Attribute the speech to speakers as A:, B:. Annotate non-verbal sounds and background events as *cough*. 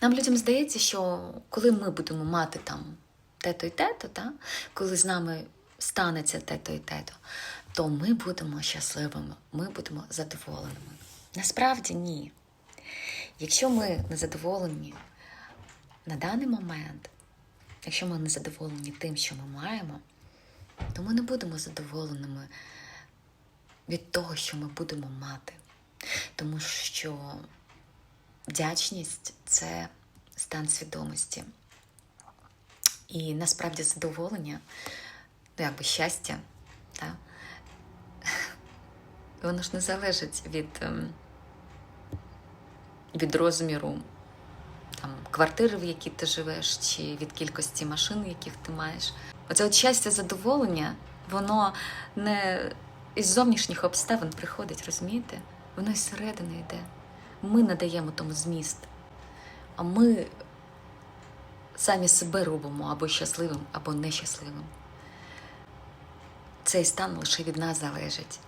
A: Нам людям здається, що коли ми будемо мати там тето і тето, та, коли з нами станеться тето і тето, то ми будемо щасливими, ми будемо задоволеними. Насправді ні. Якщо ми не задоволені на даний момент, якщо ми не задоволені тим, що ми маємо, то ми не будемо задоволеними від того, що ми будемо мати. Тому що вдячність це стан свідомості. І насправді задоволення, ну якби щастя, та, *laughs* воно ж не залежить від, ем, від розміру там, квартири, в якій ти живеш, чи від кількості машин, яких ти маєш. Оце от щастя, задоволення, воно не із зовнішніх обставин приходить, розумієте? Воно із середини йде. Ми надаємо тому зміст. А ми самі себе робимо або щасливим, або нещасливим. Цей стан лише від нас залежить.